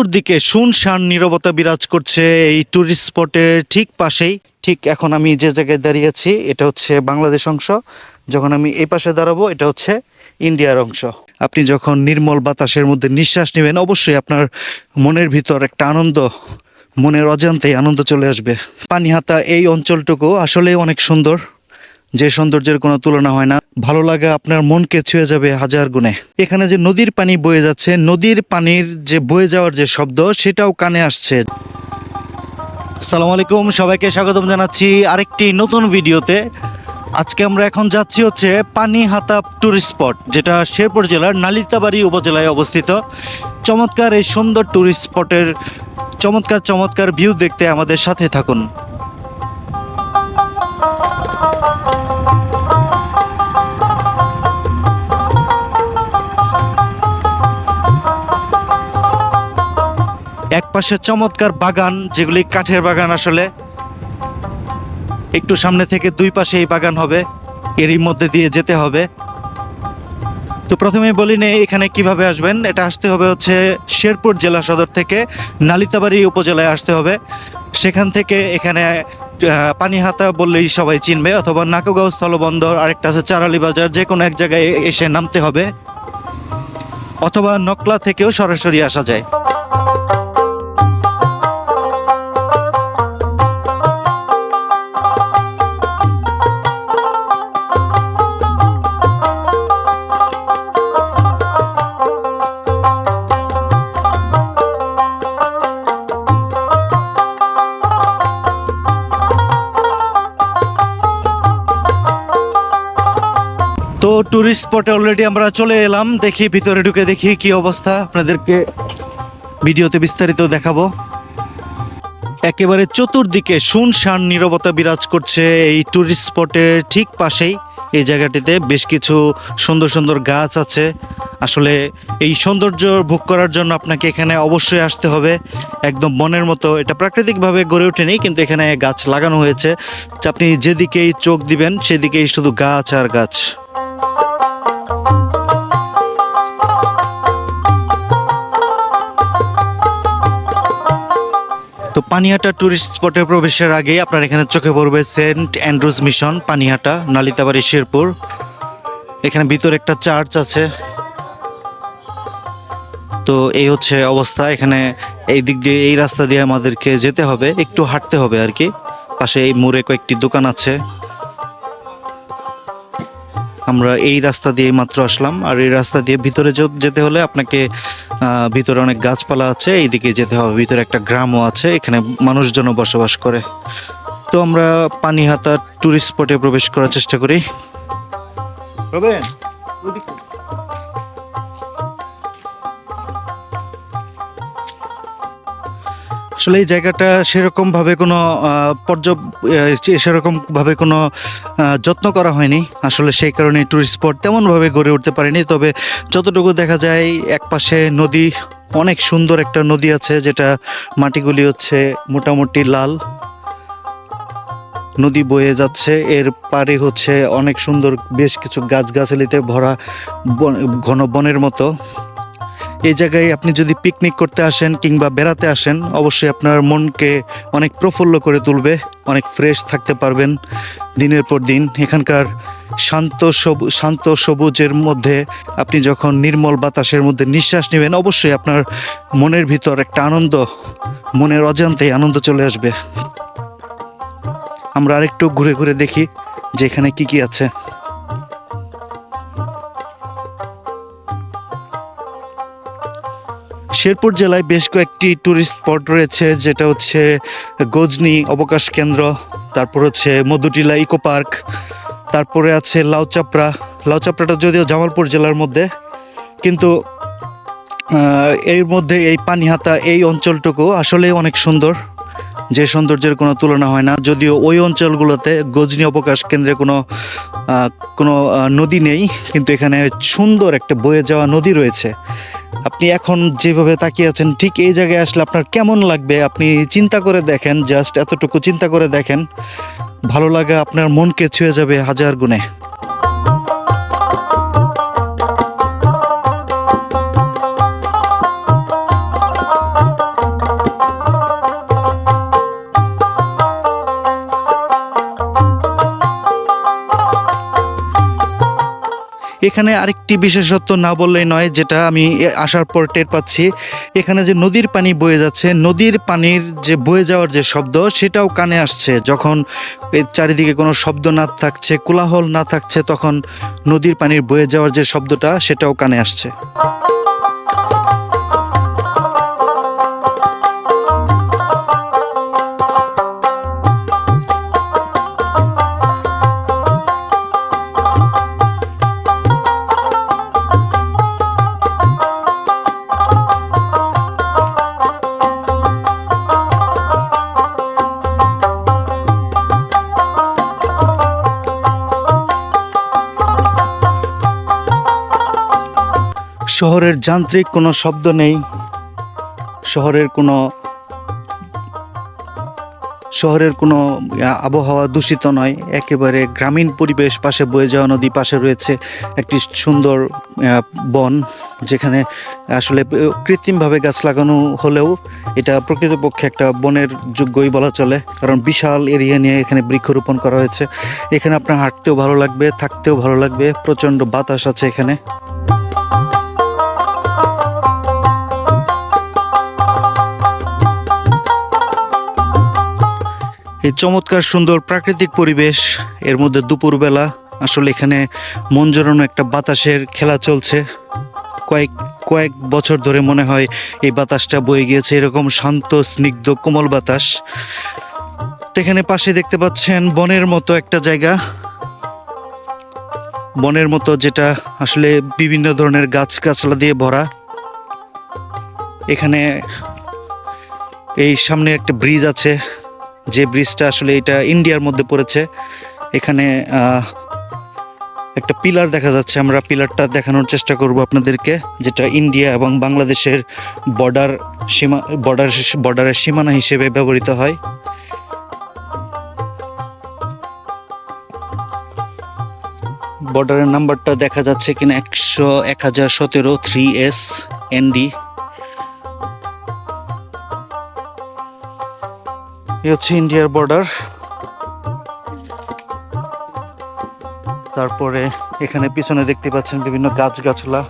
চতুর্দিকে শুনশান নীরবতা বিরাজ করছে এই টুরিস্ট স্পটের ঠিক পাশেই। ঠিক এখন আমি যে জায়গায় দাঁড়িয়ে আছি, এটা হচ্ছে বাংলাদেশ অংশ। যখন আমি এই পাশে দাঁড়াবো, এটা হচ্ছে ইন্ডিয়ার অংশ। আপনি যখন নির্মল বাতাসের মধ্যে নিঃশ্বাস নেবেন, অবশ্যই আপনার মনের ভিতর একটা আনন্দ, মনের অজান্তেই আনন্দ চলে আসবে। পানিহাতা এই অঞ্চলটুকু আসলেই অনেক সুন্দর। যে সৌন্দর্যের কোনো তুলনা হয় না, ভালো লাগা আপনার মনকে ছুঁয়ে যাবে হাজার গুণে। এখানে যে নদীর পানি বয়ে যাচ্ছে, নদীর পানির যে বয়ে যাওয়ার যে শব্দ, সেটাও কানে আসছে। সালাম আলাইকুম সবাইকে স্বাগতম জানাচ্ছি আরেকটি নতুন ভিডিওতে। আজকে আমরা এখন যাচ্ছি হচ্ছে পানিহাতা টুরিস্ট স্পট যেটা শেরপুর জেলার নালিতাবাড়ি উপজেলায় অবস্থিত। চমৎকার এই সুন্দর টুরিস্ট স্পটের চমৎকার চমৎকার ভিউ দেখতে আমাদের সাথে থাকুন। পাশে চমৎকার বাগান, যেগুলি কাঠের বাগান আসলে। একটু সামনে থেকে দুই পাশে এই বাগান হবে, এরই মধ্যে দিয়ে যেতে হবে। তো প্রথমে বলি নে, এখানে কীভাবে আসবেন? এটা আসতে হবে হচ্ছে শেরপুর জেলা সদর থেকে নালিতাবাড়ি উপজেলায় আসতে হবে। সেখান থেকে এখানে পানিহাতা বললেই সবাই চিনবে, অথবা নাকুগাঁও স্থলবন্দর, আরেকটা আছে চারালি বাজার যে কোনো এক জায়গায় এসে নামতে হবে। অথবা নকলা থেকেও সরাসরি আসা যায়। তো টুরিস্ট স্পটে অলরেডি আমরা চলে এলাম। দেখি ভিতরে ঢুকে দেখি কি অবস্থা। আপনাদেরকে ভিডিওতে বিস্তারিত দেখাবো। একেবারে চতুর্দিকে শুনশান নীরবতা বিরাজ করছে এই টুরিস্ট স্পটের ঠিক পাশেই। এই জায়গাটিতে বেশ কিছু সুন্দর সুন্দর গাছ আছে। আসলে এই সৌন্দর্য ভোগ করার জন্য আপনাকে এখানে অবশ্যই আসতে হবে। একদম মনের মতো এটা প্রাকৃতিকভাবে গড়ে ওঠেনি, কিন্তু এখানে গাছ লাগানো হয়েছে। আপনি যেদিকেই চোখ দিবেন, সেদিকেই শুধু গাছ আর গাছ। তো পানিহাটা টুরিস্ট স্পটে প্রবেশের আগে আপনার এখানে চোখে পড়বে Saint Andrews mission, Panihata, Nalitabari, Sherpur. এখানে ভিতরে একটা চার্চ আছে। তো এই হচ্ছে অবস্থা। এখানে এই দিক দিয়ে, এই রাস্তা দিয়ে আমাদেরকে যেতে হবে, একটু হাঁটতে হবে আর কি। পাশে এই মোড়ে কয়েকটি দোকান আছে। আমরা এই রাস্তা দিয়ে মাত্র আসলাম। আর এই রাস্তা দিয়ে ভিতরে যেতে হলে আপনাকে ভিতরে অনেক গাছপালা আছে, এইদিকে যেতে হবে। ভিতরে একটা গ্রামও আছে, এখানে মানুষজনও বসবাস করে। তো আমরা পানিহাতা টুরিস্ট স্পটে প্রবেশ করার চেষ্টা করি। রবেন আসলে এই জায়গাটা সেরকম ভাবে কোনো পর্য সেরকম ভাবে কোনো যত্ন করা হয়নি। আসলে সেই কারণে টুরিস্ট স্পট তেমন ভাবে গড়ে উঠতে পারেনি। তবে যতটুকু দেখা যায়, এক পাশে নদী, অনেক সুন্দর একটা নদী আছে, যেটা মাটিগুলি হচ্ছে মোটামুটি লাল। নদী বয়ে যাচ্ছে, এর পারে হচ্ছে অনেক সুন্দর বেশ কিছু গাছগাছালিতে ভরা ঘন বনের মতো। এই জায়গায় আপনি যদি পিকনিক করতে আসেন কিংবা বেড়াতে আসেন, অবশ্যই আপনার মনকে অনেক প্রফুল্ল করে তুলবে, অনেক ফ্রেশ থাকতে পারবেন দিনের পর দিন। এখানকার শান্ত সবু, শান্ত সবুজের মধ্যে আপনি যখন নির্মল বাতাসের মধ্যে নিঃশ্বাস নেবেন, অবশ্যই আপনার মনের ভিতর একটা আনন্দ, মনের অজান্তেই আনন্দ চলে আসবে। আমরা আরেকটু ঘুরে ঘুরে দেখি যে এখানে কী কী আছে। শেরপুর জেলায় বেশ কয়েকটি ট্যুরিস্ট স্পট রয়েছে, যেটা হচ্ছে গজনি অবকাশ কেন্দ্র, তারপর হচ্ছে মধুটিলা ইকো পার্ক তারপরে আছে লাউচাপড়া। লাউচাপড়াটা যদিও জামালপুর জেলার মধ্যে, কিন্তু এর মধ্যে এই পানিহাতা এই অঞ্চলটুকু আসলেই অনেক সুন্দর। যে সৌন্দর্যের কোনো তুলনা হয় না, যদিও ওই অঞ্চলগুলোতে গজনি অবকাশ কেন্দ্রে কোনো কোনো নদী নেই, কিন্তু এখানে সুন্দর একটা বয়ে যাওয়া নদী রয়েছে। আপনি এখন যেভাবে তাকিয়ে আছেন, ঠিক এই জায়গায় আসলে আপনার কেমন লাগবে? আপনি চিন্তা করে দেখেন, জাস্ট এতটুকু চিন্তা করে দেখেন, ভালো লাগা আপনার মনকে ছুঁয়ে যাবে হাজার গুণে। এখানে আরেকটি বিশেষত্ব না বললেই নয়, যেটা আমি আসার পর টের পাচ্ছি, এখানে যে নদীর পানি বয়ে যাচ্ছে, নদীর পানির যে বয়ে যাওয়ার যে শব্দ, সেটাও কানে আসছে। যখন চারিদিকে কোনো শব্দ না থাকছে, কোলাহল না থাকছে, তখন নদীর পানির বয়ে যাওয়ার যে শব্দটা, সেটাও কানে আসছে। শহরের যান্ত্রিক কোনো শব্দ নেই। শহরের কোনো শহরের কোনো আবহাওয়া দূষিত নয়। একেবারে গ্রামীণ পরিবেশ পাশে বয়ে যাওয়া নদী পাশে রয়েছে একটি সুন্দর বন, যেখানে আসলে কৃত্রিমভাবে গাছ লাগানো হলেও এটা প্রকৃতপক্ষে একটা বনের যোগ্যই বলা চলে। কারণ বিশাল এরিয়া নিয়ে এখানে বৃক্ষরোপণ করা হয়েছে। এখানে আপনার হাঁটতেও ভালো লাগবে, থাকতেও ভালো লাগবে, প্রচণ্ড বাতাস আছে এখানে। এই চমৎকার, সুন্দর প্রাকৃতিক পরিবেশ, এর মধ্যে দুপুরবেলা আসলে এখানে মন একটা বাতাসের খেলা চলছে। কয়েক কয়েক বছর ধরে মনে হয় এই বাতাসটা বয়ে গিয়েছে, এরকম শান্ত, স্নিগ্ধ, কোমল বাতাস। এখানে পাশে দেখতে পাচ্ছেন বনের মতো একটা জায়গা। বনের মতো যেটা আসলে বিভিন্ন ধরনের গাছ গাছলা দিয়ে ভরা। এখানে এই সামনে একটা ব্রিজ আছে। যে ব্রিজটা আসলে এটা ইন্ডিয়ার মধ্যে পড়েছে, এখানে একটা পিলার দেখা যাচ্ছে। আমরা পিলারটা দেখানোর চেষ্টা করব আপনাদেরকে, যেটা ইন্ডিয়া এবং বাংলাদেশের বর্ডার সীমা, বর্ডার, বর্ডারের সীমানা হিসেবে ব্যবহৃত হয়। বর্ডারের নাম্বারটা দেখা যাচ্ছে কিনা, একশো, এক হাজার সতেরো, থ্রি এস এনডি এই হচ্ছে ইন্ডিয়ার বর্ডার। তারপরে এখানে পিছনে দেখতে পাচ্ছেন বিভিন্ন গাছগাছলা।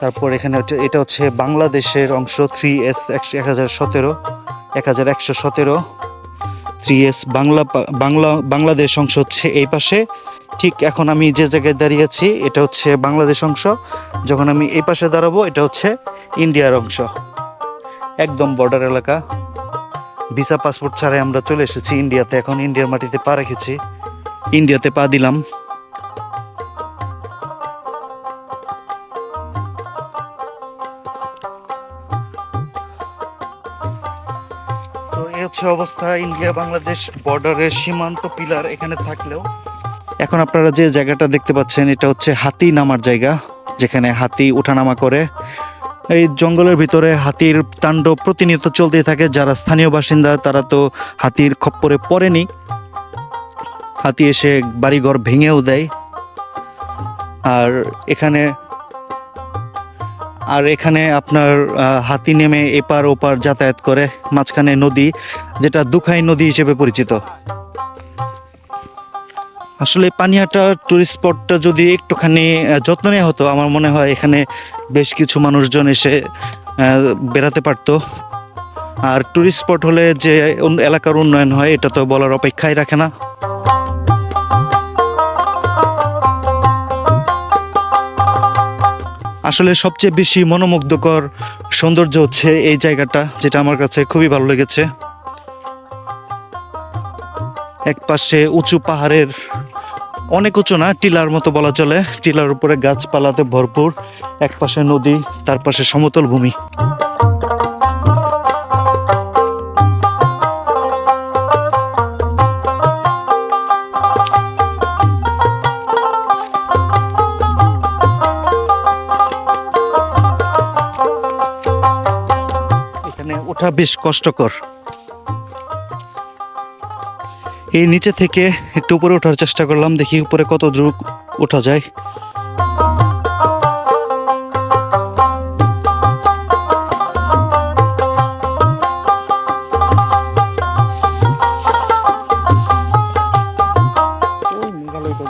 তারপর এখানে এটা হচ্ছে বাংলাদেশের অংশ থ্রি এস একশো, এক হাজার সতেরো, এক হাজার একশো সতেরো। থ্রি এস বাংলা বাংলা, বাংলাদেশ অংশ হচ্ছে এই পাশে। ঠিক এখন আমি যে জায়গায় দাঁড়িয়ে আছি, এটা হচ্ছে বাংলাদেশ অংশ। যখন আমি এই পাশে দাঁড়াবো, এটা হচ্ছে ইন্ডিয়ার অংশ। একদম বর্ডার এলাকা। ভিসা পাসপোর্ট ছাড়াই আমরা চলে এসেছি ইন্ডিয়াতে। এখন ইন্ডিয়ার মাটিতে পা রেখেছি। ইন্ডিয়াতে পা দিলাম। হচ্ছে অবস্থা, ইন্ডিয়া, বাংলাদেশ বর্ডারের সীমান্ত পিলার এখানে থাকলেও। এখন আপনারা যে জায়গাটা দেখতে পাচ্ছেন, এটা হচ্ছে হাতি নামার জায়গা, যেখানে হাতি উঠানামা করে। এই জঙ্গলের ভিতরে হাতির তাণ্ডব প্রতিনিয়ত চলতেই থাকে। যারা স্থানীয় বাসিন্দা, তারা তো হাতির খপ্পরে পড়েনি। হাতি এসে বাড়িঘর ভেঙেও দেয়। আর এখানে আর এখানে আপনার হাতি নেমে এপার ওপার যাতায়াত করে, মাঝখানে নদী, যেটা দুখাই নদী হিসেবে পরিচিত। আসলে পানিয়াটা টুরিস্ট স্পটটা যদি একটুখানি যত্ন নেওয়া হতো, আমার মনে হয় এখানে বেশ কিছু মানুষজন এসে বেড়াতে পারতো। আর টুরিস্ট স্পট হলে যে এলাকার উন্নয়ন হয়, এটা তো বলার অপেক্ষাই রাখে না। আসলে সবচেয়ে বেশি মনোমুগ্ধকর সৌন্দর্য হচ্ছে এই জায়গাটা, যেটা আমার কাছে খুবই ভালো লেগেছে। এক পাশে উঁচু পাহাড়ের, অনেক উঁচু না, টিলার মতো বলা চলে। টিলার উপরে গাছপালাতে ভরপুর। এক পাশে নদী, তার পাশে সমতল ভূমি। এখানে ওঠা বেশ কষ্টকর। এই নিচে থেকে একটু উপরে ওঠার চেষ্টা করলাম, দেখি উপরে কত দূর ওঠা যায়।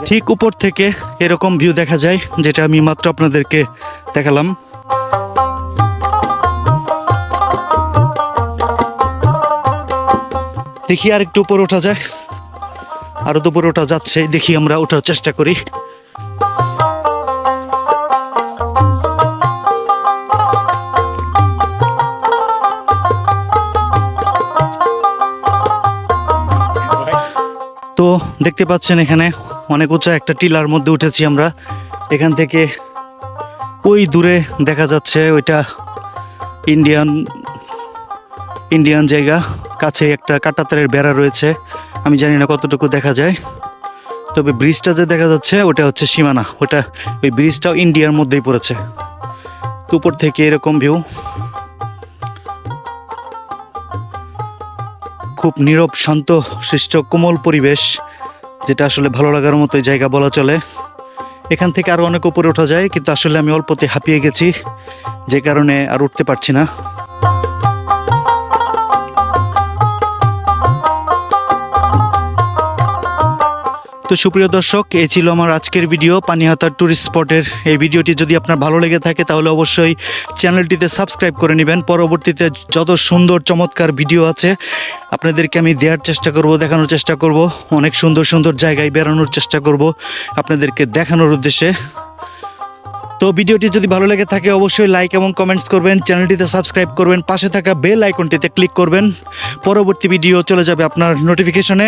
ঠিক উপর থেকে এরকম ভিউ দেখা যায়, যেটা আমি মাত্র আপনাদেরকে দেখালাম। দেখি আর একটু উপরে ওঠা যায়। আরও তো উপরে ওঠা যাচ্ছে, দেখি আমরা ওঠার চেষ্টা করি। তো দেখতে পাচ্ছেন এখানে অনেক উঁচা একটা টিলার মধ্যে উঠেছি আমরা। এখান থেকে ওই দূরে দেখা যাচ্ছে ওইটা ইন্ডিয়ান ইন্ডিয়ান জায়গা, কাছে একটা কাটাতারের বেড়া রয়েছে। আমি জানি না কতটুকু দেখা যায়। তবে ব্রিজটা যে দেখা যাচ্ছে, ওটা হচ্ছে সীমানা। ওটা ওই ব্রিজটাও ইন্ডিয়ার মধ্যেই পড়েছে। উপর থেকে এরকম ভিউ খুব নীরব, শান্ত, সৃষ্ট, কোমল পরিবেশ, যেটা আসলে ভালো লাগার মতোই জায়গা বলা চলে। এখান থেকে আরও অনেক উপরে ওঠা যায়, কিন্তু আসলে আমি অল্পতে হাঁপিয়ে গেছি, যে কারণে আর উঠতে পারছি না। তো সুপ্রিয় দর্শক এই ছিল আমার আজকের ভিডিও পানিহাতার ট্যুরিস্ট স্পটের এই ভিডিওটি যদি আপনার ভালো লেগে থাকে, তাহলে অবশ্যই চ্যানেলটিতে সাবস্ক্রাইব করে নেবেন। পরবর্তীতে যত সুন্দর চমৎকার ভিডিও আছে, আপনাদেরকে আমি দেওয়ার চেষ্টা করব, দেখানোর চেষ্টা করব, অনেক সুন্দর সুন্দর জায়গায় বেড়ানোর চেষ্টা করব, আপনাদেরকে দেখানোর উদ্দেশ্যে। তো ভিডিওটি যদি ভালো লেগে থাকে, অবশ্যই লাইক এবং কমেন্টস করবেন চ্যানেলটিতে সাবস্ক্রাইব করবেন, পাশে থাকা বেল আইকনটিতে ক্লিক করবেন। পরবর্তী ভিডিও চলে যাবে আপনার নোটিফিকেশনে